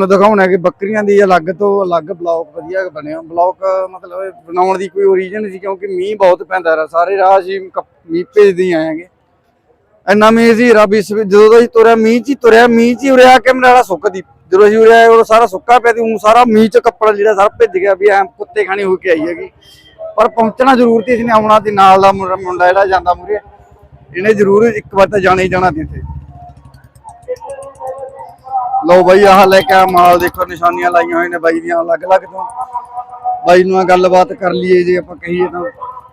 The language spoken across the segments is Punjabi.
ਨੂੰ ਦਿਖਾਉਣਾ ਕਿ ਬੱਕਰੀਆਂ ਦੀ ਅਲੱਗ ਤੋਂ ਅਲੱਗ ਬਲੌਕ ਵਧੀਆ ਬਣਿਆ ਬਲੌਕ, ਮਤਲਬ ਬਣਾਉਣ ਦੀ ਕੋਈ ਓਰੀਜਨ ਸੀ ਕਿਉਂਕਿ ਮੀਂਹ ਬਹੁਤ ਪੈਂਦਾ ਰਿਹਾ। ਸਾਰੇ ਰਾਹ ਸੀ ਮੀਂਹ ਭੇਜਦੇ ਆਏਗੇ ਇੰਨਾ ਮੀਂਹ ਸੀ, ਰੱਬ ਇਸ ਵੇ- ਜਦੋਂ ਦਾ ਅਸੀਂ ਤੁਰਿਆ, ਮੀਂਹ 'ਚ ਹੀ ਤੁਰਿਆ, ਮੀਂਹ 'ਚ ਹੀ ਉਰਿਆ ਕੈਮਰਾ ਵਾਲਾ ਸੁੱਕਦੀ ਜਦੋਂ ਅਸੀਂ ਉਰਿਆ ਉਹ ਸਾਰਾ ਸੁੱਕਾ ਪਿਆ ਤੇ ਉਹ ਸਾਰਾ ਮੀਂਹ 'ਚ ਕੱਪੜਾ ਜਿਹੜਾ ਸਾਰਾ ਭਿੱਜ ਗਿਆ ਵੀ ਐ ਕੁੱਤੇ ਖਾਣੀ ਹੋ ਕੇ ਆਈ ਹੈਗੀ। ਪਰ ਪਹੁੰਚਣਾ ਜ਼ਰੂਰ ਸੀ ਇਸਨੇ ਆਉਣਾ ਤੇ ਨਾਲ ਦਾ ਮੁੰਡਾ ਮੁੰਡਾ ਜਿਹੜਾ ਜਾਂਦਾ ਮੂਰੇ, ਇਹਨੇ ਜ਼ਰੂਰ ਇੱਕ ਵਾਰ ਤਾਂ ਜਾਣਾ ਹੀ ਜਾਣਾ ਸੀ ਇੱਥੇ। ਲਓ ਬਾਈ ਆਹ ਲੈ ਕੇ ਆ ਮਾਲ ਦੇਖੋ ਨਿਸ਼ਾਨੀਆਂ ਲਾਈਆਂ ਹੋਈਆਂ ਨੇ ਬਾਈ ਦੀਆਂ ਅਲੱਗ-ਅਲੱਗ ਤੋਂ। ਬਾਈ ਨੂੰ ਗੱਲਬਾਤ ਕਰ ਲਈਏ ਜੇ ਆਪਾਂ ਕਹੀਏ ਤਾਂ।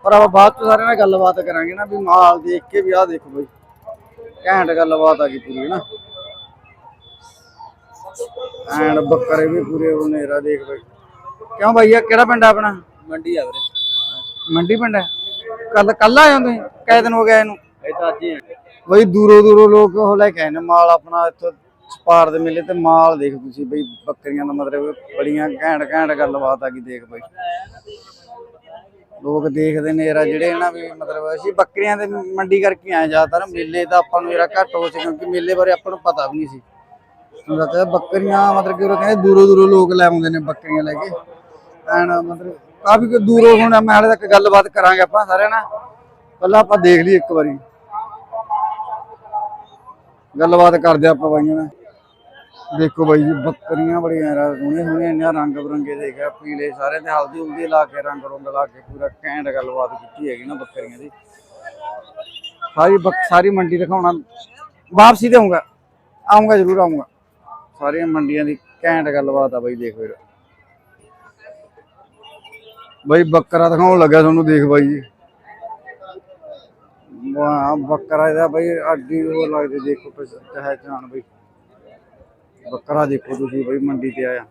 ਪਰ ਆਪਾਂ ਬਾਅਦ ਚ ਸਾਰਿਆਂ ਨਾਲ ਗੱਲਬਾਤ ਕਰਾਂਗੇ ਨਾ ਵੀ ਮਾਲ ਦੇਖ ਕੇ ਵੀ ਆਹ ਦੇਖੋ ਬਾਈ। ਘੈਂਟ ਗੱਲਬਾਤ ਆ ਗਈ ਪੂਰੀ ਨਾ ਐਂਡ ਬੱਕਰੇ ਵੀ ਪੂਰੇ ਉਹਨੇਰਾ ਦੇਖ ਬਾਈ। ਕਿਉਂ ਬਾਈ ਆ ਕਿਹੜਾ ਪਿੰਡ ਆ ਆਪਣਾ? ਮੰਡੀ ਆ ਵੀਰੇ। ਮੰਡੀ ਪਿੰਡ ਹੈ? ਕੱਲ ਕੱਲ ਆਏ ਹੋ ਤੁਸੀਂ? ਕੈ ਦਿਨ ਹੋ ਗਿਆ ਇਹਨੂੰ ਇਹ ਤਾਂ ਅੱਜ ਹੀ। ਬਈ ਦੂਰੋਂ ਦੂਰੋਂ ਲੋਕ ਉਹ ਲੈ ਕੇ ਆਏ ਨੇ ਮਾਲ ਆਪਣਾ ਇੱਥੋਂ ਸਪਾਰ ਦੇ ਮੇਲੇ ਤੇ ਮਾਲ ਦੇਖ ਤੁਸੀਂ ਬਈ ਬੱਕਰੀਆਂ ਦਾ ਮਤਲਬ ਬੜੀਆਂ ਘੈਂਟ ਘੈਂਟ ਗੱਲਬਾਤ ਆ ਗਈ ਦੇਖ ਬਈ। ਲੋਕ ਦੇਖਦੇ ਨੇ ਯਾਰ ਜਿਹੜੇ ਨਾ ਵੀ ਮਤਲਬ ਅਸੀਂ ਬੱਕਰੀਆਂ ਦੇ ਮੰਡੀ ਕਰਕੇ ਆਏ ਜ਼ਿਆਦਾਤਰ, ਮੇਲੇ ਤਾਂ ਆਪਾਂ ਨੂੰ ਯਾਰ ਘੱਟ ਹੋ ਸੀ ਕਿਉਂਕਿ ਮੇਲੇ ਬਾਰੇ ਆਪਾਂ ਨੂੰ ਪਤਾ ਵੀ ਨਹੀਂ ਸੀ। ਤੁਹਾਨੂੰ ਬੱਕਰੀਆਂ ਮਤਲਬ ਕਿ ਉਹ ਕਹਿੰਦੇ ਦੂਰੋਂ ਦੂਰੋਂ ਲੋਕ ਲੈ ਆਉਂਦੇ ਨੇ ਬੱਕਰੀਆਂ ਲੈ ਕੇ। ਐਨ ਮਤਲਬ ਕਾਫੀ ਕੁ ਦੂਰੋਂ ਹੁਣ ਮੈਂ ਹਾਲੇ ਤੱਕ ਗੱਲਬਾਤ ਕਰਾਂਗੇ ਆਪਾਂ ਸਾਰਿਆਂ ਨਾਲ। ਪਹਿਲਾਂ ਆਪਾਂ ਦੇਖ ਲਈ ਇੱਕ ਵਾਰੀ। ਗੱਲਬਾਤ ਕਰਦੇ ਆਪਾਂ ਬਾਈਆਂ ਨਾਲ। ਦੇਖੋ ਬਾਈ ਜੀ, ਬੱਕਰੀਆਂ ਬੜੀਆਂ ਰਾ ਸੋਹਣੇ ਸੋਹਣੇ ਇੰਨੇ ਰੰਗ ਬਰੰਗੇ ਦੇਖਿਆ, ਪੀਲੇ ਸਾਰੇ ਤੇ ਹਲਦੀ ਹੁਲਦੀ ਲਾ ਕੇ, ਰੰਗ ਰੰਗ ਲਾ ਕੇ, ਪੂਰਾ ਘੈਂਟ ਗੱਲਬਾਤ ਕੀਤੀ ਹੈਗੀ ਨਾ ਬੱਕਰੀਆਂ ਦੀ। ਸਾਰੀ ਸਾਰੀ ਮੰਡੀ ਦਿਖਾਉਣਾ, ਵਾਪਸੀ ਤੇ ਆਉਂਗਾ ਆਉਂਗਾ ਜ਼ਰੂਰ ਆਉਂਗਾ ਸਾਰੀਆਂ ਮੰਡੀਆਂ ਦੀ ਘੈਂਟ ਗੱਲਬਾਤ ਆ ਬਾਈ, ਦੇਖ ਫਿਰ ਬਾਈ, ਬੱਕਰਾ ਦਿਖਾਉਣ ਲੱਗਾ ਤੁਹਾਨੂੰ, ਦੇਖ ਬਾਈ ਜੀ। ਵਾਹ, ਬੱਕਰਾ ਇਹਦਾ ਬਈ, ਅੱਡੀ ਉਹ ਲੱਗਦੇ, ਦੇਖੋ ਪਸੰਦ ਹੈ ਬੱਕਰਾ ਦੇਖੋ ਤੁਸੀਂ ਬਈ ਮੰਡੀ ਤੇ ਆਇਆ।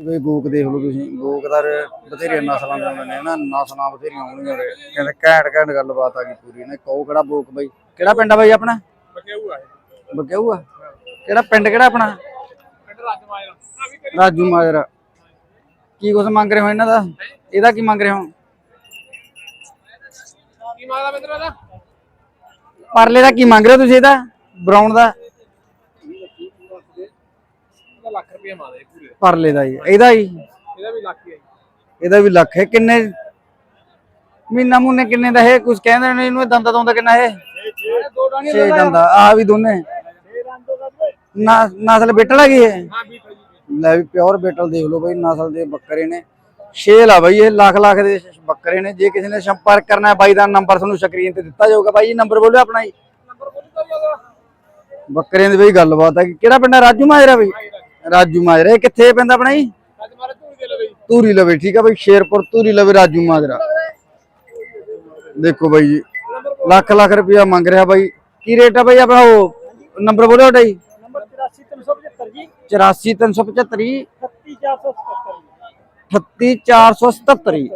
ਬਈ ਗੋਕ ਦੇਖ ਲਓ ਤੁਸੀਂ ਗੋਕ ਦਾ ਬਥੇਰੀਆਂ ਨਸਲਾਂ ਦੇ ਨੇ ਨਾ ਨਸਲਾਂ ਬਥੇਰੀਆਂ ਹੋਣਗੀਆਂ ਉਰੇ। ਕਹਿੰਦੇ ਘੈਂਟ ਘੈਂਟ ਗੱਲਬਾਤ ਆ ਗਈ ਪੂਰੀ ਨੇ ਕਹੋ ਕਿਹੜਾ ਬੋਕ ਬਈ? ਕਿਹੜਾ ਪਿੰਡ ਆ ਬਈ ਆਪਣਾ? ਬਕਿਆਊ ਆ ਕਿਹੜਾ ਪਿੰਡ ਕਿਹੜਾ ਆਪਣਾ? ਰਾਜੂ ਮਾਜਰਾ। ਕੀ ਕੁਛ ਮੰਗ ਰਹੇ ਹੋ ਇਹਨਾਂ ਦਾ? ਇਹਦਾ ਕੀ ਮੰਗ ਰਹੇ ਹੋ? ਕੀ ਮੰਗਦਾ ਮਿੱਤਰ ਦਾ ਪਰਲੇ ਦਾ ਕੀ ਮੰਗ ਰਹੇ ਹੋ ਤੁਸੀਂ ਇਹਦਾ? ਬਰਾਊਨ ਦਾ। ਲੱਖ ਰੁਪਏ ਪੂਰੇ। ਪਰਲੇ ਦਾ ਹੀ ਇਹਦਾ ਹੀ। ਇਹਦਾ ਵੀ ਲੱਖ ਹੀ ਜੀ। ਇਹਦਾ ਵੀ ਲੱਖ ਹੈ। ਕਿੰਨੇ ਮਹੀਨਾ ਮੂਨੇ ਕਿੰਨੇ ਦਾ ਇਹ? ਕੁਝ ਕਹਿੰਦੇ ਨੇ ਇਹਨੂੰ ਇਹ ਦੰਦਾ ਦੋਂਦਾ ਕਿੰਨਾ ਡਾਣੀ ਛੇ ਦੰਦਾ ਆ। ਵੀ ਦੋਨੇ। ਨਾ ਨਸਲ ਬੇਟਲ ਹੈਗੀ ਹੈ ਹਾਂ ਲੈ ਵੀ ਪਿਓਰ ਬੇਟਲ ਦੇਖ ਲਓ ਬਈ ਨਸਲ ਦੇ ਬੱਕਰੇ ਨੇ। ਛੇਲ ਆ ਬਈ ਇਹ ਲੱਖ ਲੱਖ ਦੇ ਬੱਕਰੇ ਨੇ। ਜੇ ਕਿਸੇ ਨੇ ਸੰਪਰਕ ਕਰਨਾ ਹੈ ਬਾਈ ਦਾ ਨੰਬਰ ਤੁਹਾਨੂੰ ਸਕਰੀਨ ਤੇ ਦਿੱਤਾ ਜਾਊਗਾ। ਬਾਈ ਜੀ ਨੰਬਰ ਬੋਲਿਓ ਆਪਣਾ ਜੀ। ਨੰਬਰ ਬੋਲੀ ਬੱਕਰਿਆਂ ਦੀ ਬਈ ਗੱਲਬਾਤ ਹੈ ਕਿਹੜਾ ਪਿੰਡ ਹੈ ਰਾਜੂ ਮਾਜਰਾ ਬਈ? ਰਾਜੂ ਮਾਜਰਾ, ਇਹ ਕਿੱਥੇ ਪੈਂਦਾ ਆਪਣਾ ਜੀ? ਲਵੇ ਧੂਰੀ ਲਵੇ, ਠੀਕ ਆ ਬਈ, ਸ਼ੇਰਪੁਰ ਧੂਰੀ ਲਵੇ, ਰਾਜੂ ਮਾਜਰਾ। ਦੇਖੋ ਬਾਈ ਜੀ, ਲੱਖ ਲੱਖ ਰੁਪਇਆ ਮੰਗ ਰਿਹਾ ਬਾਈ। ਕੀ ਰੇਟ ਆ ਬਾਈ ਆਪਣਾ ਉਹ? ਨੰਬਰ ਬੋਲਿਓ ਤੁਹਾਡਾ ਜੀ। ਨੰਬਰ 84375 ਜੀ 84375 38477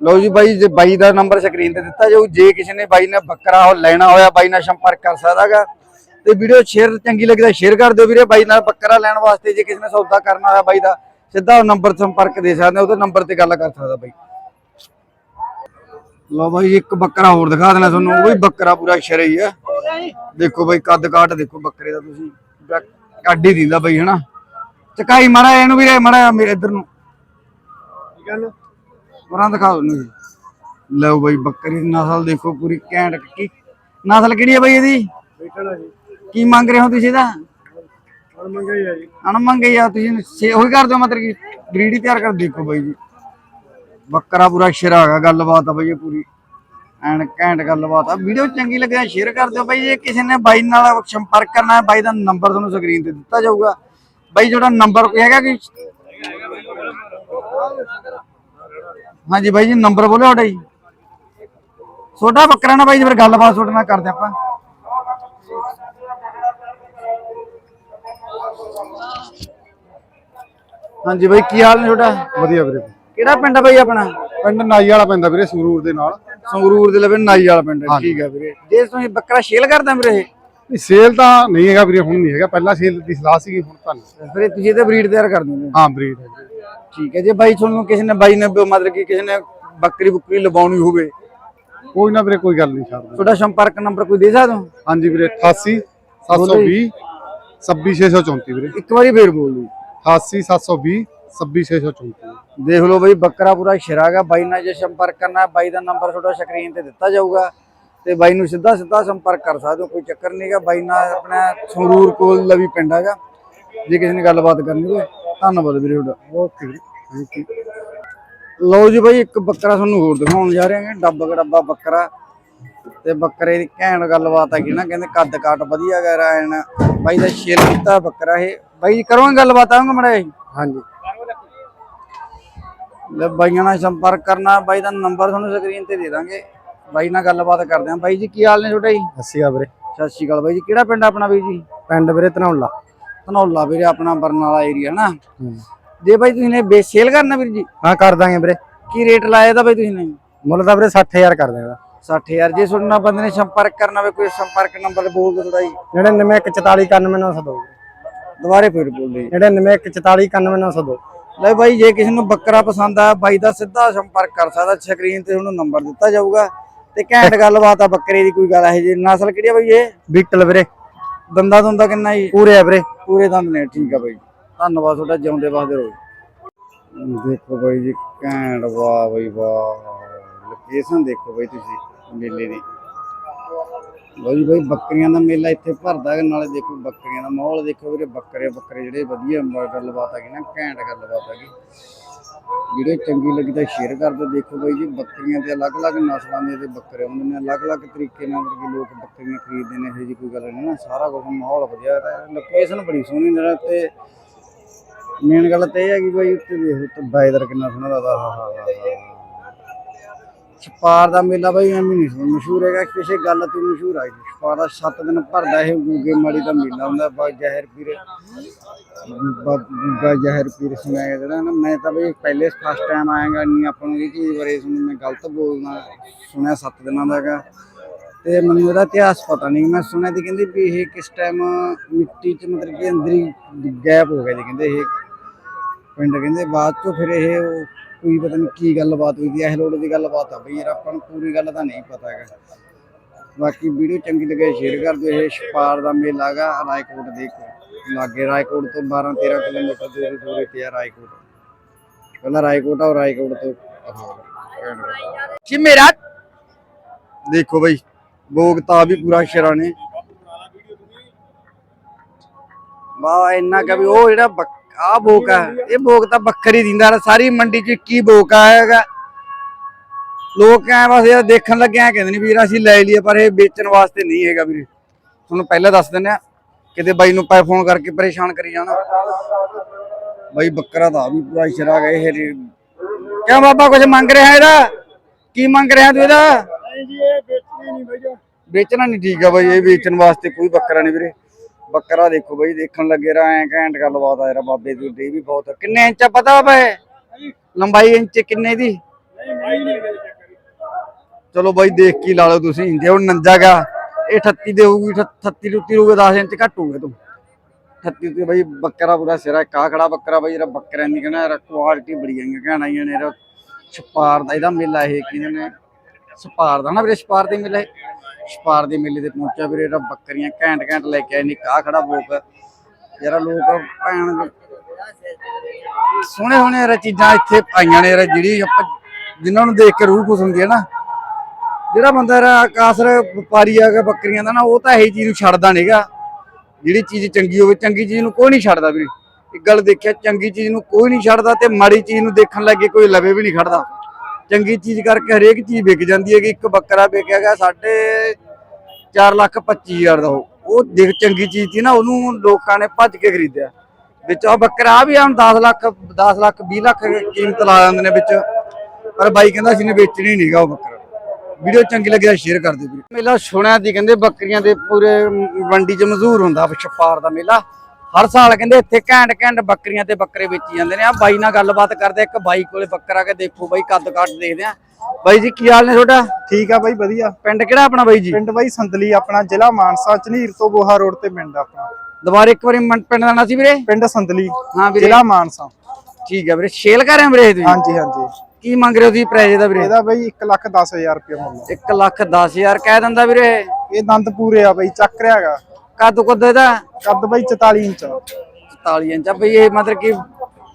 ਲਓ ਜੀ ਬਾਈ, ਜੇ ਬਾਈ ਦਾ ਨੰਬਰ ਸਕਰੀਨ ਤੇ ਦਿੱਤਾ ਜਾਊ, ਜੇ ਕਿਸੇ ਨੇ ਬਾਈ ਨੇ ਬੱਕਰਾ ਲੈਣਾ ਹੋਇਆ, ਬਾਈ ਨਾਲ ਸੰਪਰਕ ਕਰ ਸਕਦਾਗਾ। ਤੇ ਵੀਡੀਓ ਸ਼ੇਅਰ ਚੰਗੀ ਲੱਗੀ ਤਾਂ ਸ਼ੇਅਰ ਕਰ ਦਿਓ ਵੀਰੇ। ਬਾਈ ਨਾਲ ਬੱਕਰਾ ਲੈਣ ਵਾਸਤੇ ਜੇ ਕਿਸੇ ਨੇ ਸੌਦਾ ਕਰਨਾ ਹੋਇਆ ਬਾਈ ਦਾ, ਸਿੱਧਾ ਉਹ ਨੰਬਰ ਸੰਪਰਕ ਦੇ ਸਕਦੇ ਉਹਦੇ ਨੰਬਰ ਤੇ ਗੱਲ ਕਰ ਸਕਦਾ ਬਾਈ। ਲਓ ਬਾਈ, ਇੱਕ ਬੱਕਰਾ ਹੋਰ ਦਿਖਾ ਦੇਣਾ ਤੁਹਾਨੂੰ, ਉਹ ਵੀ ਬੱਕਰਾ ਪੂਰਾ ਸ਼ਰ ਆ। ਦੇਖੋ ਬਾਈ, ਕੱਦ ਕਾਟ ਦੇਖੋ ਬੱਕਰੇ ਦਾ ਤੁਸੀਂ। ਪੂਰਾ ਦਿੰਦਾ ਬਾਈ, ਹਨਾ। ਚਕਾਈ ਮਾੜਾ ਇਹਨੂੰ ਵੀਰੇ, ਮਾੜਾ ਮੇਰੇ ਇੱਧਰ ਨੂੰ। ਠੀਕ ਹੈ ਨਾ ਪਰਾਂ ਦਿਖਾ ਦੋ ਜੀ। ਲਓ ਬਾਈ, ਬੱਕਰੀ ਦੀ ਨਸਲ ਦੇਖੋ ਪੂਰੀ, ਘੈਂਟ ਕੀ ਨਸਲ ਕਿਹੜੀ ਹੈ ਬਾਈ ਇਹਦੀ? ਬੈਠਣਾ ਜੀ। ਕੀ ਮੰਗ ਰਹੇ ਹੋ ਤੁਸੀਂ ਇਹਦਾ? ਹੁਣ ਮੰਗਾ ਹੀ ਆ ਜੀ। ਅਣਮੰਗ ਹੀ ਆ ਤੁਸੀਂ ਸੇ ਉਹੀ ਕਰ ਦਿਓ ਮਤਲਬ ਕਿ ਬਰੀਡ ਹੀ ਤਿਆਰ ਕਰ ਦੇਖੋ ਬਾਈ ਜੀ। ਬੱਕਰਾ ਪੂਰਾ ਸ਼ਿਰਾ ਹੈਗਾ ਗੱਲਬਾਤ ਆ ਬਾਈ ਇਹ ਪੂਰੀ। ਐਨ ਘੈਂਟ ਗੱਲਬਾਤ ਆ। ਵੀਡੀਓ ਚੰਗੀ ਲੱਗੇ ਸ਼ੇਅਰ ਕਰ ਦਿਓ ਬਾਈ ਜੇ। ਕਿਸੇ ਨੇ ਬਾਈ ਨਾਲ ਸੰਪਰਕ ਕਰਨਾ ਹੈ ਬਾਈ ਦਾ ਨੰਬਰ ਤੁਹਾਨੂੰ ਸਕਰੀਨ ਤੇ ਦਿੱਤਾ ਜਾਊਗਾ। ਬਾਈ ਤੁਹਾਡਾ ਨੰਬਰ ਕੋਈ ਹੈਗਾ ਕਿ ਹਾਂਜੀ ਬਾਈ ਜੀ ਨੰਬਰ ਬੋਲਿਓ ਤੁਹਾਡਾ ਜੀ। ਛੋਟਾ ਬੱਕਰਾ ਨਾ ਬਾਈ ਜੀ ਫਿਰ ਗੱਲਬਾਤ ਤੁਹਾਡੇ ਨਾਲ ਕਰਦੇ ਆਪਾਂ। ਹਾਂਜੀ ਬਾਈ ਕੀ ਹਾਲ ਨੇ ਤੁਹਾਡਾ? ਵਧੀਆ ਵੀਰੇ ਕਿਹੜਾ ਪਿੰਡ ਆ ਬਾਈ ਆਪਣਾ? ਪਿੰਡ ਨਾਈ ਵਾਲਾ ਪੈਂਦਾ ਵੀਰੇ ਸੰਗਰੂਰ ਦੇ ਨਾਲ। ਸੰਗਰੂਰ ਦੇ ਲਵੇ ਨਾਈ ਵਾਲਾ ਪਿੰਡ ਹੈ। ਠੀਕ ਹੈ ਵੀਰੇ। ਜੇ ਤੁਸੀਂ ਬੱਕਰਾ ਸ਼ੇਲ ਕਰਦਾ ਵੀਰੇ ਨਹੀਂ ਸੇਲ ਤਾਂ ਨਹੀਂ ਹੈਗਾ ਵੀਰੇ ਹੁਣ ਨਹੀਂ ਹੈਗਾ। ਪਹਿਲਾਂ ਸੇਲ ਦੀ ਸਲਾਹ ਸੀਗੀ ਹੁਣ ਤਾਂ ਨਹੀਂ। ਤੁਸੀਂ ਇਹਦੇ ਬਰੀਡ ਤਿਆਰ ਕਰ ਦਿੰਦੇ ਹੋ। ਹਾਂ ਬਰੀਡ ਹੈ ਵੀਰੇ। ਠੀਕ ਹੈ ਜੇ ਬਾਈ ਤੁਹਾਨੂੰ ਕਿਸੇ ਨੇ ਬਾਈ ਨੇ ਬ- ਮਤਲਬ ਕਿ ਕਿਸੇ ਨੇ ਬੱਕਰੀ ਬੁੱਕਰੀ ਲਵਾਉਣੀ ਹੋਵੇ। ਕੋਈ ਨਾ ਵੀਰੇ ਕੋਈ ਗੱਲ ਨਹੀਂ ਛੱਡ ਤੁਹਾਡਾ ਸੰਪਰਕ ਨੰਬਰ ਕੋਈ ਦੇ ਸਕਦੇ ਹੋ? ਹਾਂਜੀ ਵੀਰੇ 88 720 26634 ਵੀਰੇ। ਇੱਕ ਵਾਰੀ ਫੇਰ ਬੋਲ ਦਿਓ। 88720 26634 ਦੇਖ ਲਓ ਬਈ ਬੱਕਰਾ ਪੂਰਾ ਸ਼ਰਾਗਾ ਬਾਈ ਨਾਲ ਜੇ ਸੰਪਰਕ ਕਰਨਾ ਬਾਈ ਦਾ ਨੰਬਰ ਤੁਹਾਡਾ ਸਕਰੀਨ ਤੇ ਦਿੱਤਾ ਜਾਊਗਾ। ਤੇ ਬਾਈ ਨੂੰ ਸਿੱਧਾ ਸਿੱਧਾ ਸੰਪਰਕ ਕਰ ਸਕਦੇ ਹੋ ਕੋਈ ਚੱਕਰ ਨਹੀਂਗਾ ਬਾਈ ਨਾਲ ਆਪਣਾ ਸੰਗਰੂਰ ਕੋਲ ਲਵੀ ਪਿੰਡ ਹੈਗਾ। ਜੇ ਕਿਸੇ ਨੇ ਗੱਲਬਾਤ ਕਰਨੀ ਹੋਵੇ ਧੰਨਵਾਦ ਵੀਰੇ ਤੁਹਾਡਾ। ਓਕੇ ਵੀਰੇ ਥੈਂਕ ਯੂ ਲਓ ਜੀ ਬਾਈ ਇੱਕ ਬੱਕਰਾ ਤੁਹਾਨੂੰ ਹੋਰ ਦਿਖਾਉਣ ਜਾ ਰਹੇ ਹਾਂ ਡੱਬ ਡੱਬਾ ਬੱਕਰਾ। ਤੇ ਬੱਕਰੇ ਦੀ ਘੈਂਟ ਗੱਲਬਾਤ ਹੈਗੀ ਨਾ ਕਹਿੰਦੇ ਕੱਦ ਕਾਟ ਵਧੀਆ ਗਾ ਐਨ ਬਾਈ ਦਾ ਸ਼ੇਰ ਕੀਤਾ ਬੱਕਰਾ ਇਹ। ਬਾਈ ਕਰੋਗੇ ਗੱਲਬਾਤ ਆਉਂਗਾ ਮੜਾ ਹਾਂਜੀ। ਲੈ ਬਾਈਆਂ ਨਾਲ ਸੰਪਰਕ ਕਰਨਾ ਬਾਈ ਦਾ ਨੰਬਰ ਤੁਹਾਨੂੰ ਸਕਰੀਨ ਤੇ ਦੇ ਦਾਂਗੇ। ਬਾਈ ਨਾਲ ਗੱਲਬਾਤ ਕਰਦੇ ਆਂ। ਬਾਈ ਜੀ ਕੀ ਹਾਲ ਨੇ ਤੁਹਾਡਾ ਜੀ? ਅੱਸੀਆ ਵੀਰੇ। ਸਤਿ ਸ਼੍ਰੀ ਅਕਾਲ ਬਾਈ ਜੀ ਕਿਹੜਾ ਪਿੰਡ ਆਪਣਾ ਬਾਈ ਜੀ? ਪਿੰਡ ਵੀਰੇ ਧਨੌਲਾ। ਧਨੌਲਾ ਵੀਰੇ ਆਪਣਾ ਬਰਨਾਲਾ ਏਰੀਆ ਨਾ। ਜੇ ਬਾਈ ਤੁਸੀਂ ਨੇ ਬੇ ਸੇਲ ਕਰਨਾ ਵੀਰ ਜੀ? ਹਾਂ ਕਰ ਦਾਂਗੇ ਵੀਰੇ। ਕੀ ਰੇਟ ਲਾਇਆ ਦਾ ਬਾਈ ਤੁਸੀਂ ਨੇ? ਮੁੱਲ ਤਾਂ ਵੀਰੇ 60000 ਕਰ ਦੇਗਾ 60000 ਜੇ ਤੁਹਾਡੇ ਨਾਲ ਬੰਦੇ ਨੇ ਸੰਪਰਕ ਕਰਨਾ ਹੋਵੇ ਕੋਈ ਸੰਪਰਕ ਨੰਬਰ ਬੋਲ ਦਿਓ ਥੋੜਾ ਜੀ 99144 ਦੁਬਾਰੇ ਫਿਰ ਬੋਲ ਦਿਓ ਜੀ। 99144 ਲੈ ਬਾਈ ਜੇ ਕਿਸੇ ਨੂੰ ਬੱਕਰਾ ਪਸੰਦ ਆ ਬਾਈ ਦਾ ਸਿੱਧਾ ਸੰਪਰਕ ਕਰ ਸਕਦਾ। ਸਕਰੀਨ ਤੇ ਉਹਨੂੰ ਨੰਬਰ ਦਿੱਤਾ ਜਾਊਗਾ। ਤੇ ਘੈਂਟ ਗੱਲਬਾਤ ਆ ਬੱਕਰੇ ਦੀ ਕੋਈ ਗੱਲ ਹੈ ਜੀ ਨਸਲ ਕਿਹੜੀ ਆ ਬਾਈ ਇਹ? ਬੀਟਲ ਵੀਰੇ। ਦੰਦਾ ਦੁੰਦਾ ਕਿੰਨਾ ਜੀ? ਪੂਰੇ ਆ ਵੀਰੇ। ਪੂਰੇ ਦੰਦ ਨੇ ਠੀਕ ਆ ਬਾਈ। ਧੰਨਵਾਦ ਤੁਹਾਡਾ ਜਿਉਂਦੇ ਵਾਸਤੇ ਰਹੋ ਦੇਖੋ ਬਾਈ ਜੀ ਘੈਂਟ ਵਾਹ ਬਾਈ ਵਾਹ। ਲੋਕੇਸ਼ਨ ਦੇਖੋ ਬਾਈ ਤੁਸੀਂ। ਮੇਲੇ ਦੀ। ਲਓ ਜੀ ਬਾਈ, ਬੱਕਰੀਆਂ ਦਾ ਮੇਲਾ ਇੱਥੇ ਭਰਦਾ ਹੈ। ਨਾਲੇ ਦੇਖੋ ਬੱਕਰੀਆਂ ਦਾ ਮਾਹੌਲ ਦੇਖੋ ਵੀਰੇ, ਬੱਕਰੇ ਬੱਕਰੇ ਜਿਹੜੇ ਵਧੀਆ ਮ- ਗੱਲਬਾਤ ਹੈਗੀ ਨਾ, ਘੈਂਟ ਗੱਲਬਾਤ ਹੈਗੀ। ਵੀਡੀਓ ਚੰਗੀ ਲੱਗੀ ਤਾਂ ਸ਼ੇਅਰ ਕਰ ਦਿਓ। ਦੇਖੋ ਬਾਈ ਜੀ, ਬੱਕਰੀਆਂ ਦੇ ਅਲੱਗ-ਅਲੱਗ ਨਸਲਾਂ ਦੇ ਤੇ ਬੱਕਰੇ ਹੁੰਦੇ ਨੇ, ਅਲੱਗ-ਅਲੱਗ ਤਰੀਕੇ ਨਾਲ ਵੀ ਲੋਕ ਬੱਕਰੀਆਂ ਖਰੀਦਦੇ ਨੇ। ਇਹੋ ਜੀ ਕੋਈ ਗੱਲ ਨਹੀਂ ਨਾ, ਸਾਰਾ ਕੁਝ ਮਾਹੌਲ ਵਧੀਆ ਹੈ। ਲੋਕੇਸ਼ਨ ਬੜੀ ਸੋਹਣੀ ਨੇ ਤੇ ਮੇਨ ਗੱਲ ਤਾਂ ਇਹ ਹੈ ਕਿ ਬਈ ਉੱਤੇ ਦੇਖੋ ਉੱਤੇ ਬਾਇਦਰ ਕਿੰਨਾ ਸੋਹਣਾ ਲੱਗਦਾ। ਹਾ ਹਾ ਹਾ ਛਪਾਰ ਦਾ ਮੇਲਾ ਬਾਈ, ਐਵੇਂ ਨਹੀਂ ਸੁਣ ਮਸ਼ਹੂਰ ਹੈਗਾ, ਕਿਸੇ ਗੱਲ ਤੋਂ ਮਸ਼ਹੂਰ ਹੈ ਛਪਾਰ ਦਾ 7 ਦਿਨ ਭਰਦਾ ਇਹ ਗੂਗੇ ਮਾੜੀ ਦਾ ਮੇਲਾ ਹੁੰਦਾ ਬਾ ਜ਼ਹਿਰ ਪੀਰ। ਬਾ ਜ਼ਹਿਰ ਪੀਰ ਸੁਣਾਇਆ ਜਿਹੜਾ ਨਾ, ਮੈਂ ਤਾਂ ਬਈ ਪਹਿਲੇ ਫਸਟ ਟਾਈਮ ਆਇਆਗਾ ਨਹੀਂ ਆਪਾਂ ਨੂੰ ਇਹ ਚੀਜ਼ ਬਾਰੇ ਸੁਣ ਮੈਂ ਗਲਤ ਬੋਲਣਾ ਸੁਣਿਆ 7 ਦਿਨਾਂ ਦਾ ਹੈਗਾ। ਤੇ ਮੈਨੂੰ ਇਹਦਾ ਇਤਿਹਾਸ ਪਤਾ ਨਹੀਂ, ਮੈਂ ਸੁਣਿਆ ਤੇ ਕਹਿੰਦੇ ਵੀ ਇਹ ਕਿਸ ਟਾਈਮ ਮਿੱਟੀ 'ਚ ਮਤਲਬ ਕਿ ਅੰਦਰ ਹੀ ਗੈਪ ਹੋ ਗਿਆ ਜੀ, ਕਹਿੰਦੇ ਇਹ। ਪਿੰਡ ਕਹਿੰਦੇ ਬਾਅਦ ਚੋਂ ਫਿਰ ਇਹ ਕੋਈ ਪਤਾ ਨਹੀਂ ਕੀ ਗੱਲਬਾਤ ਹੋਈ ਦੀ ਇਹ ਲੋੜ ਦੀ ਗੱਲਬਾਤ ਆ ਬਈ ਯਾਰ ਆਪਾਂ ਨੂੰ ਪੂਰੀ ਗੱਲ ਤਾਂ ਨਹੀਂ ਪਤਾ ਹੈਗਾ। ਬਾਕੀ ਵੀਡੀਓ ਚੰਗੀ ਲੱਗੇ ਸ਼ੇਅਰ ਕਰ ਦਿਓ ਇਹ ਛਪਾਰ ਦਾ ਮੇਲਾ ਹੈਗਾ ਰਾਏਕੋਟ ਦੇ ਲਾਗੇ ਰਾਏਕੋਟ ਤੋਂ 12 13 ਕਿਲੋਮੀਟਰ ਦੂਰ ਦੂਰ ਤੇ ਆ ਰਾਏਕੋਟ। ਪਹਿਲਾਂ ਰਾਏਕੋਟ ਆ ਰਾਏਕੋਟ ਤੋਂ ਜੀ ਮੇਰਾ? ਦੇਖੋ ਬਈ ਭੋਗਤਾ ਵੀ ਪੂਰਾ ਸ਼ਰਾ ਨੇ। ਵਾਹ ਇੰਨਾ ਕਿ ਵੀ ਉਹ ਜਿਹੜਾ ਆ ਭੋਗ ਆ। ਇਹ ਭੋਗ ਤਾਂ ਬੱਕਰੀ ਦਿੰਦਾ ਸਾਰੀ ਮੰਡੀ ਚ ਕੀ ਭੋਗ ਆਏਗਾ ਲੋਕ ਐ ਬਸ ਇਹ ਦੇਖਣ ਲੱਗੇ ਆ ਕਹਿੰਦੇ ਨੇ ਵੀਰ ਅਸੀਂ ਲੈ ਲਈਏ ਪਰ ਇਹ ਵੇਚਣ ਵਾਸਤੇ ਨਹੀਂ ਹੈਗਾ ਵੀਰੇ। ਤੁਹਾਨੂੰ ਪਹਿਲਾਂ ਦੱਸ ਦਿੰਦੇ ਆ ਕਿਤੇ ਬਾਈ ਨੂੰ ਪੈ ਫੋਨ ਕਰਕੇ ਪਰੇਸ਼ਾਨ ਕਰੀ ਜਾਣਾ। ਬਾਈ ਬੱਕਰਾ ਦਾ ਵੀ ਪੂਰਾ ਸ਼ਰਾ ਗਏ ਇਹ ਰੇ- ਕਿਉਂ ਬਾਬਾ ਕੁਝ ਮੰਗ ਰਿਹਾ ਇਹਦਾ? ਕੀ ਮੰਗ ਰਿਹਾ ਤੂੰ ਇਹਦਾ? ਨਹੀਂ ਜੀ ਇਹ ਵੇਚਣੀ ਨਹੀਂ ਬਈ ਵੇਚਣਾ ਨਹੀਂ ਠੀਕ ਆ ਬਾਈ ਇਹ ਵੇਚਣ ਵਾਸਤੇ ਕੋਈ ਬੱਕਰਾ ਨਹੀਂ ਵੀਰੇ। ਬੱਕਰਾ ਦੇਖੋ ਬਾਈ, ਦੇਖਣ ਲੱਗੇ ਰਾ ਐ ਘੈਂਟ ਗੱਲਬਾਤ ਆ ਯਾਰ, ਬਾਬੇ ਦੀ ਦੇ ਵੀ ਬਹੁਤ। ਕਿੰਨੇ ਇੰਚ ਪਤਾ ਬਾਈ ਲੰਬਾਈ ਇੰਚ ਕਿੰਨੇ ਦੀ? ਚਲੋ ਬਾਈ, ਦੇਖ ਕੇ ਲਾ ਲਓ ਤੁਸੀਂ, ਜੇ ਉਹ ਨੰਜਾਗਾ ਇਹ 38 ਦੇ ਹੋਊਗੀ 38 ਰੁੱਤੀ ਹੋਊਗਾ 10 ਇੰਚ ਘੱਟ ਹੋਊਗਾ ਤੂੰ। 38 ਤੇ ਬਾਈ, ਬੱਕਰਾ ਪੂਰਾ ਸਿਰਾ ਕਾ ਖੜਾ ਬੱਕਰਾ ਬਾਈ, ਜਿਹੜਾ ਬੱਕਰਿਆਂ ਦੀ ਕਹਿੰਦਾ, ਯਾਰ ਕੁਆਲਿਟੀ ਬੜੀ ਆਈਆਂ ਕਹਿਣਾ ਨੇ ਯਾਰ ਛਪਾਰ ਦਾ ਇਹਦਾ ਮੇਲਾ ਇਹ ਕੀ ਨੇ, ਛਪਾਰ ਦਾ ਨਾ ਵੀਰੇ, ਛਪਾਰ ਦੇ ਮੇਲੇ ਛਪਾਰ ਦੇ ਮੇਲੇ ਤੇ ਪਹੁੰਚਿਆ ਵੀਰੇ ਇਹਦਾ ਬੱਕਰੀਆਂ ਘੈਂਟ ਘੈਂਟ ਲੈ ਕੇ ਆਏ ਨੇ ਕਾ ਖੜਾ ਬੋਕ। ਯਾਰ ਲੋਕ ਭੈਣ ਸੋਹਣੇ ਸੋਹਣੇ ਯਾਰ ਚੀਜ਼ਾਂ ਇੱਥੇ ਆਈਆਂ ਨੇ, ਜਿਹੜੀ ਜਿਨ੍ਹਾਂ ਨੂੰ ਦੇਖ ਕੇ ਰੂਹ ਖੁਸ਼ ਹੁੰਦੀ ਹੈ ਨਾ। ਜਿਹੜਾ ਬੰਦਾ ਯਾਰ ਆਕਾਸਰ ਵਪਾਰੀ ਹੈਗਾ ਬੱਕਰੀਆਂ ਦਾ ਨਾ, ਉਹ ਤਾਂ ਇਹ ਚੀਜ਼ ਨੂੰ ਛੱਡਦਾ ਨਹੀਂਗਾ ਜਿਹੜੀ ਚੀਜ਼ ਚੰਗੀ ਹੋਵੇ, ਚੰਗੀ ਚੀਜ਼ ਨੂੰ ਕੋਈ ਨਹੀਂ ਛੱਡਦਾ ਵੀਰੇ। ਇੱਕ ਗੱਲ ਦੇਖਿਆ, ਚੰਗੀ ਚੀਜ਼ ਨੂੰ ਕੋਈ ਨਹੀਂ ਛੱਡਦਾ ਤੇ ਮਾੜੀ ਚੀਜ਼ ਨੂੰ ਦੇਖਣ ਲੱਗੇ ਕੋਈ ਲਵੇ ਵੀ ਨਹੀਂ ਖੜਦਾ। ਚੰਗੀ ਚੀਜ਼ ਕਰਕੇ ਹਰੇਕ ਚੀਜ਼ ਵਿਕ ਜਾਂਦੀ ਹੈ ਇੱਕ ਬੱਕਰਾ ਵਿਕਿਆ ਗਿਆ ਸਾਡੇ 4 ਲੱਖ 25 ਹਜ਼ਾਰ ਦਾ ਉਹ। ਦੇਖ ਚੰਗੀ ਚੀਜ਼ ਸੀ ਨਾ, ਉਹਨੂੰ ਲੋਕਾਂ ਨੇ ਭੱਜ ਕੇ ਖਰੀਦਿਆ। ਵਿੱਚ ਉਹ ਬੱਕਰਾ ਵੀ ਹੁਣ 10 ਲੱਖ 10 ਲੱਖ 20 ਲੱਖ ਕੀਮਤ ਲਾ ਦਿੰਦੇ ਨੇ ਵਿੱਚ। ਪਰ ਬਾਈ ਕਹਿੰਦਾ ਸੀ ਨੇ ਵੇਚਣੀ ਨਹੀਂਗਾ ਉਹ ਬੱਕਰਾ। ਵੀਡੀਓ ਚੰਗੀ ਲੱਗਿਆ ਸ਼ੇਅਰ ਕਰ ਦਿਓ ਮੇਲਾ ਸੁਣਿਆ ਦੀ ਕਹਿੰਦੇ ਬੱਕਰੀਆਂ ਦੇ ਪੂਰੇ ਮੰਡੀ 'ਚ ਮਸ਼ਹੂਰ ਹੁੰਦਾ, ਛਪਾਰ ਦਾ ਮੇਲਾ। ਹਰ ਸਾਲ ਕਹਿੰਦੇ ਇੱਥੇ ਘੈਂਟ ਘੈਂਟ ਬੱਕਰੀਆਂ ਤੇ ਬੱਕਰੇ ਵੇਚੀ ਜਾਂਦੇ ਨੇ। ਆ ਬਾਈ ਨਾਲ ਗੱਲਬਾਤ ਕਰਦੇ ਆ, ਇੱਕ ਬਾਈ ਕੋਲੇ ਬੱਕਰਾ ਕੇ ਦੇਖੋ ਬਾਈ ਕੱਦ ਕੱਟ ਦੇਖਦੇ ਆ। ਬਾਈ ਜੀ ਕੀ ਹਾਲ ਨੇ ਤੁਹਾਡਾ? ਠੀਕ ਆ ਬਾਈ ਵਧੀਆ। ਪਿੰਡ ਕਿਹੜਾ ਆਪਣਾ ਬਾਈ ਜੀ? ਪਿੰਡ ਬਾਈ ਸੰਦਲੀ ਆਪਣਾ ਜ਼ਿਲ੍ਹਾ ਮਾਨਸਾ ਝਨੀਰ ਤੋਂ ਬੋਹਾ ਰੋਡ ਤੇ ਪਿੰਡ ਆਪਣਾ। ਦੁਬਾਰਾ ਇੱਕ ਵਾਰੀ ਪਿੰਡ ਦਾ ਨਾਂ ਸੀ ਵੀਰੇ? ਪਿੰਡ ਸੰਦਲੀ ਹਾਂ ਵੀਰੇ। ਜ਼ਿਲ੍ਹਾ ਮਾਨਸਾ। ਠੀਕ ਹੈ ਵੀਰੇ ਸ਼ੇਲ ਕਰ ਰਹੇ ਵੀਰੇ ਤੁਸੀਂ? ਹਾਂਜੀ ਹਾਂਜੀ। ਕੀ ਮੰਗ ਰਹੇ ਹੋ ਤੁਸੀਂ ਪ੍ਰਾਈਜ਼ ਦਾ ਵੀਰੇ? ਇਹਦਾ ਬਾਈ 1 ਲੱਖ 10000 ਰੁਪਏ ਮੁੱਲ। 1 ਲੱਖ 10000 ਕਹਿ ਦਿੰਦਾ ਵੀਰੇ। ਇਹ ਦੰਦ ਪੂਰੇ ਆ ਬਾਈ ਚੱਕ ਰਿਹਾ ਹੈਗਾ। ਕੱਦ ਕੁੱਦ ਇਹਦਾ? ਕੱਦ ਬਾਈ 44 ਇੰਚ। 44 ਇੰਚ ਆ ਬਈ ਇਹ ਮਤਲਬ ਕਿ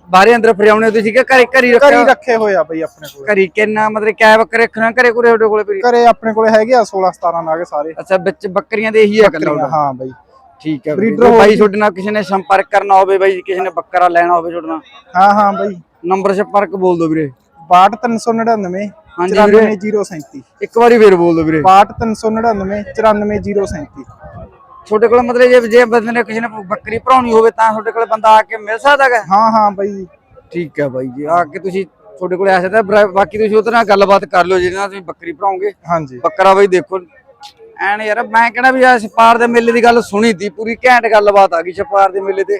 ਬਾਹਰੇ ਅੰਦਰ ਫਰਿਆਉਣੇ ਤੁਸੀਂ ਕਿ ਘਰੇ ਘਰੀ ਘਰੀ ਰੱਖਿਆ ਰੱਖੇ ਹੋਏ ਆ ਬਾਈ ਆਪਣੇ ਕੋਲੇ। ਘਰੀ ਕਿੰਨਾ ਮਤਲਬ ਕੈ ਬੱਕਰੇ ਰੱਖਣਾ ਘਰੇ ਘਰੇ ਤੁਹਾਡੇ ਕੋਲੇ ਵੀ ਘਰੇ ਆਪਣੇ ਕੋਲੇ ਹੈਗੇ ਆ 16 17 ਨਾਗ ਸਾਰੇ। ਅੱਛਾ ਵਿੱਚ ਬੱਕਰੀਆਂ ਦੇ ਇਹੀ ਹੈ ਕੱਲਾ ਹਾਂ ਬਾਈ। ਠੀਕ ਹੈ ਹੋ ਬਾਈ। ਤੁਹਾਡੇ ਨਾਲ ਕਿਸੇ ਨੇ ਸੰਪਰਕ ਕਰਨਾ ਹੋਵੇ ਬਾਈ ਕਿਸੇ ਨੇ ਬੱਕਰਾ ਲੈਣਾ ਹੋਵੇ ਤੁਹਾਡੇ ਨਾਲ। ਹਾਂ ਹਾਂ ਬਾਈ। ਨੰਬਰ ਸੰਪਰਕ ਬੋਲ ਦਿਓ ਵੀਰੇ। 62399 ਹਾਂਜੀ ਵੀਰੇ। 94037 ਇੱਕ ਵਾਰੀ ਫੇਰ ਬੋਲ ਦਿਓ ਵੀਰੇ। 62399 94037 ਤੁਹਾਡੇ ਕੋਲ ਮਤਲਬ ਜੇ ਜੇ ਬੰਦੇ ਨੇ ਕਿਸੇ ਨੇ ਬੱਕਰੀ ਭਰਾਉਣੀ ਹੋਵੇ ਤਾਂ ਤੁਹਾਡੇ ਕੋਲ ਬੰਦਾ ਆ ਕੇ ਮਿਲ ਸਕਦਾ ਹੈ ਹਾਂ ਹਾਂ ਬਾਈ ਠੀਕ ਹੈ ਬਾਈ ਜੀ। ਆ ਕੇ ਤੁਸੀਂ ਤੁਹਾਡੇ ਕੋਲ ਆ ਸਕਦਾ ਬਰਾ- ਬਾਕੀ ਤੁਸੀਂ ਉਹਦੇ ਨਾਲ ਗੱਲਬਾਤ ਕਰ ਲਿਓ ਜਿਹਦੇ ਨਾਲ ਤੁਸੀਂ ਬੱਕਰੀ ਭਰਾਓਗੇ। ਹਾਂਜੀ। ਬੱਕਰਾ ਬਾਈ ਦੇਖੋ। ਐਨ ਯਾਰ ਮੈਂ ਕਹਿਣਾ ਵੀ ਆ ਛਪਾਰ ਦੇ ਮੇਲੇ ਦੀ ਗੱਲ ਸੁਣੀ ਤੀ ਪੂਰੀ ਘੈਂਟ ਗੱਲਬਾਤ ਆ ਗਈ ਛਪਾਰ ਦੇ ਮੇਲੇ ਤੇ।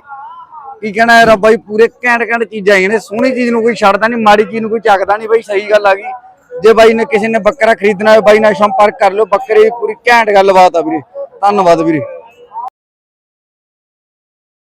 ਕੀ ਕਹਿਣਾ ਯਾਰ ਬਾਈ ਪੂਰੇ ਘੈਂਟ ਘੈਂਟ ਚੀਜ਼ਾਂ ਆਈਆਂ ਨੇ। ਸੋਹਣੀ ਚੀਜ਼ ਨੂੰ ਕੋਈ ਛੱਡਦਾ ਨਹੀਂ ਮਾੜੀ ਚੀਜ਼ ਨੂੰ ਕੋਈ ਚੱਕਦਾ ਨਹੀਂ ਬਾਈ ਸਹੀ ਗੱਲ ਆ ਗਈ। ਜੇ ਬਾਈ ਨੇ ਕਿਸੇ ਨੇ ਬੱਕਰਾ ਖਰੀਦਣਾ ਹੋਵੇ ਬਾਈ ਨਾਲ ਸੰਪਰਕ ਕਰ ਲਿਓ ਬੱਕਰੇ ਦੀ ਪੂਰੀ ਘੈਂਟ ਗੱਲਬਾਤ ਆ ਵੀਰੇ। ਧੰਨਵਾਦ ਵੀਰੇ।